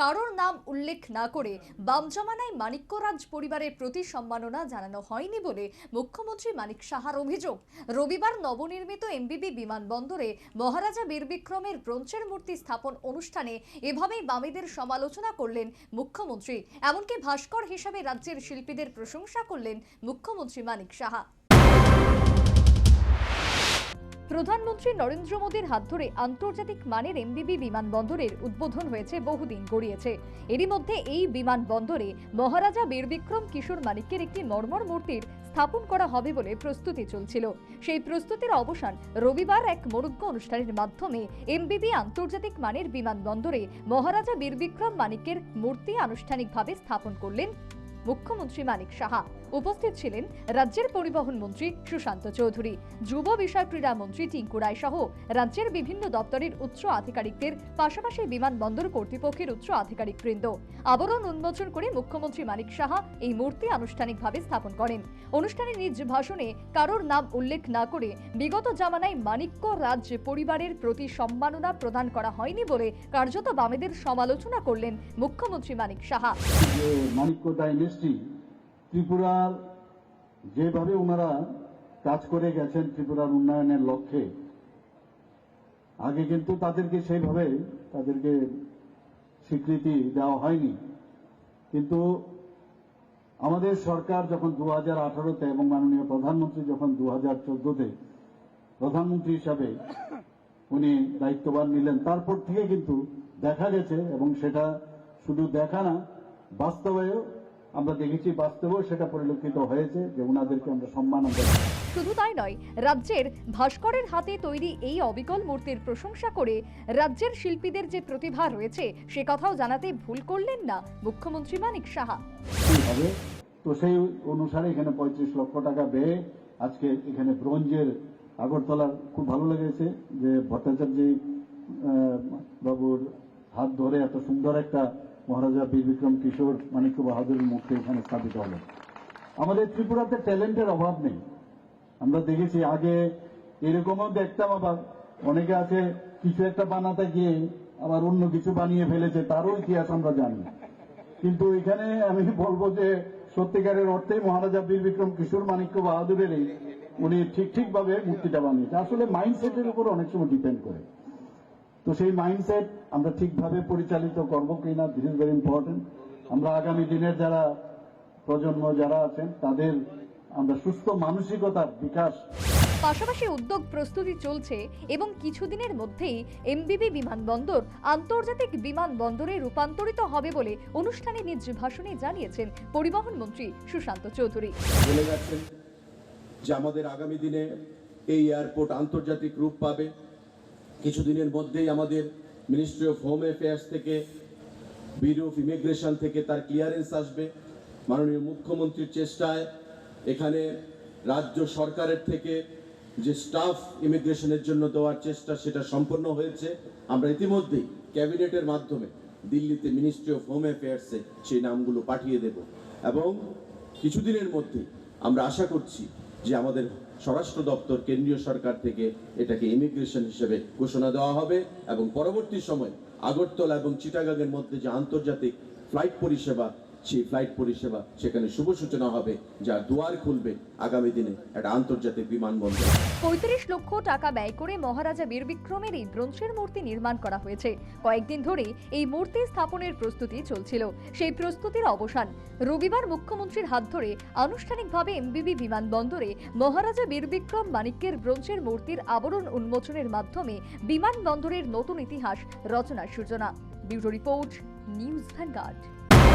কারোর নাম উল্লেখ না করে বাম জমানায় মানিক্যরাজ পরিবারের প্রতি সম্মাননা জানানো হয়নি বলে মুখ্যমন্ত্রী মানিক সাহার অভিযোগ। রবিবার নবনির্মিত এমবিবি বিমানবন্দরে মহারাজা বীর বিক্রমের ব্রোঞ্চের মূর্তি স্থাপন অনুষ্ঠানে এভাবেই বামেদের সমালোচনা করলেন মুখ্যমন্ত্রী। এমনকি ভাস্কর হিসাবে রাজ্যের শিল্পীদের প্রশংসা করলেন মুখ্যমন্ত্রী মানিক সাহা। প্রধানমন্ত্রী নরেন্দ্র মোদীর হাত ধরে আন্তর্জাতিক মানের এমবিবি বিমানবন্দরের উদ্বোধন হয়েছে, বহুদিন গড়িয়েছে। এরই মধ্যে এই বিমানবন্দরে মহারাজা বীরবিক্রম কিশোর মানিক্যের একটি মর্মর মূর্তির স্থাপন করা হবে বলে প্রস্তুতি চলছিল। সেই প্রস্তুতির অবসান রবিবার এক মরুজ্ঞ অনুষ্ঠানের মাধ্যমে এমবিবি আন্তর্জাতিক মানের বিমানবন্দরে মহারাজা বীর বিক্রম মানিক্যের মূর্তি আনুষ্ঠানিকভাবে স্থাপন করলেন মুখ্যমন্ত্রী মানিক সাহা। উপস্থিত ছিলেন রাজ্যের পরিবহন মন্ত্রী সুশান্ত চৌধুরী, যুব বিষয় ক্রীড়া মন্ত্রী টিঙ্কু রায় সহ রাজ্যের বিভিন্ন দপ্তরের উচ্চ আধিকারিকদের, পাশাপাশি বিমানবন্দর কর্তৃপক্ষের উচ্চ আধিকারিকবৃন্দ আবরণ উন্মোচন করে মুখ্যমন্ত্রী মানিক সাহা এই মূর্তি আনুষ্ঠানিকভাবে স্থাপন করেন। অনুষ্ঠানে নিজ ভাষণে কারোর নাম উল্লেখ না করে বিগত জামানায় মানিক্য রাজ পরিবারের প্রতি সম্মাননা প্রদান করা হয়নি বলে কার্যত বামেদের সমালোচনা করলেন মুখ্যমন্ত্রী মানিক সাহা। মানিক্য ত্রিপুরার যেভাবে ওনারা কাজ করে গেছেন ত্রিপুরার উন্নয়নের লক্ষ্যে, আগে কিন্তু তাদেরকে সেইভাবে তাদেরকে স্বীকৃতি দেওয়া হয়নি। কিন্তু আমাদের সরকার যখন দু হাজার আঠারোতে এবং মাননীয় প্রধানমন্ত্রী যখন দু হাজার চোদ্দতে প্রধানমন্ত্রী হিসাবে উনি দায়িত্ববান নিলেন, তারপর থেকে কিন্তু দেখা গেছে এবং সেটা শুধু দেখা না বাস্তবেও আমরা দেখেছি বাস্তবেও সেটা পরিলক্ষিত হয়েছে যে ওনাদেরকে আমরা সম্মান শুধু তাই নয় রাজ্যের ভাস্করের হাতে তৈরি এই অবিকল মূর্তির প্রশংসা করে রাজ্যের শিল্পীদের যে প্রতিভা রয়েছে সে কথাও জানাতে ভুল করলেন না মুখ্যমন্ত্রী মানিক সাহা। তো সেই অনুসারে এখানে পঁয়ত্রিশ লক্ষ টাকা ব্যয়ে আজকে এখানে ব্রোঞ্জের আগরতলার খুব ভালো লেগেছে যে ভট্টাচার্য বাবুর হাত ধরে এত সুন্দর একটা মহারাজা বীর বিক্রম কিশোর মানিক্য বাহাদুরের মূর্তি এখানে স্থাপিত হলো। আমাদের ত্রিপুরাতে ট্যালেন্টের অভাব নেই। আমরা দেখেছি, আগে এরকমও দেখতাম আবার। অনেকে আছে, কিছু একটা বানাতে গিয়ে আবার অন্য কিছু বানিয়ে ফেলেছে, তারও ইতিহাস আমরা জানি। কিন্তু এখানে আমি বলব যে, সত্যিকারের অর্থে মহারাজা বীর বিক্রম কিশোর মানিক্য বাহাদুরেরই উনি ঠিক ঠিকভাবে মূর্তিটা বানিয়েছে। আসলে মাইন্ডসেটের উপর অনেক সময় ডিপেন্ড করে। তো সেই মাইন্ডসেট আমরা ঠিকভাবে পরিচালিত করব কিনা দিস ইজ ভেরি ইম্পর্টেন্ট আমরা আগামী দিনের যারা প্রজন্ম যারা আছেন তাদের আমরা সুস্থ মানসিকতার বিকাশ পাশাপাশি উদ্যোগ প্রস্তুতি চলছে এবং কিছুদিনের মধ্যেই এমবিবি বিমানবন্দর আন্তর্জাতিক বিমানবন্দরে রূপান্তরিত হবে বলে অনুষ্ঠানে নিজ ভাষণে জানিয়েছেন পরিবহন মন্ত্রী সুশান্ত চৌধুরী। বলে গেছেন যে আমাদের আগামী দিনে এই এয়ারপোর্ট আন্তর্জাতিক রূপ পাবে। কিছুদিনের মধ্যেই আমাদের মিনিস্ট্রি অফ হোম অ্যাফেয়ার্স থেকে ব্যুরো অফ ইমিগ্রেশন থেকে তার ক্লিয়ারেন্স আসবে। মাননীয় মুখ্যমন্ত্রীর চেষ্টায় এখানে রাজ্য সরকারের থেকে যে স্টাফ ইমিগ্রেশনের জন্য দেওয়ার চেষ্টা সেটা সম্পন্ন হয়েছে। আমরা ইতিমধ্যেই ক্যাবিনেটের মাধ্যমে দিল্লিতে মিনিস্ট্রি অফ হোম অ্যাফেয়ার্সে সেই নামগুলো পাঠিয়ে দেব। এবং কিছুদিনের মধ্যে আমরা আশা করছি যে আমাদের স্বরাষ্ট্র দপ্তর কেন্দ্রীয় সরকার থেকে এটাকে ইমিগ্রেশন হিসেবে ঘোষণা দেওয়া হবে এবং পরবর্তী সময় আগরতলা এবং চিটাগাগের মধ্যে যে আন্তর্জাতিক ফ্লাইট পরিষেবা সেই ফ্লাইট পরিষেবা সেখানে শুভ সূচনা হবে যার দুয়ার খুলবে আগামী দিনে একটা আন্তর্জাতিক বিমানবন্দর। পঁয়ত্রিশ লক্ষ টাকা ব্যয় করে মহারাজা বীর বিক্রমের এই ব্রোঞ্জের মূর্তি নির্মাণ করা হয়েছে। কয়েকদিন ধরে এই মূর্তি স্থাপনের প্রস্তুতি চলছিল। সেই প্রস্তুতির অবসান রবিবার মুখ্যমন্ত্রীর হাত ধরে আনুষ্ঠানিকভাবে এমবিবি বিমানবন্দরে মহারাজা বীর বিক্রম মানিক্যের ব্রোঞ্জের মূর্তির আবরণ উন্মোচনের মাধ্যমে বিমানবন্দরের নতুন ইতিহাস রচনার সূচনা। Bureau report, news vanguard.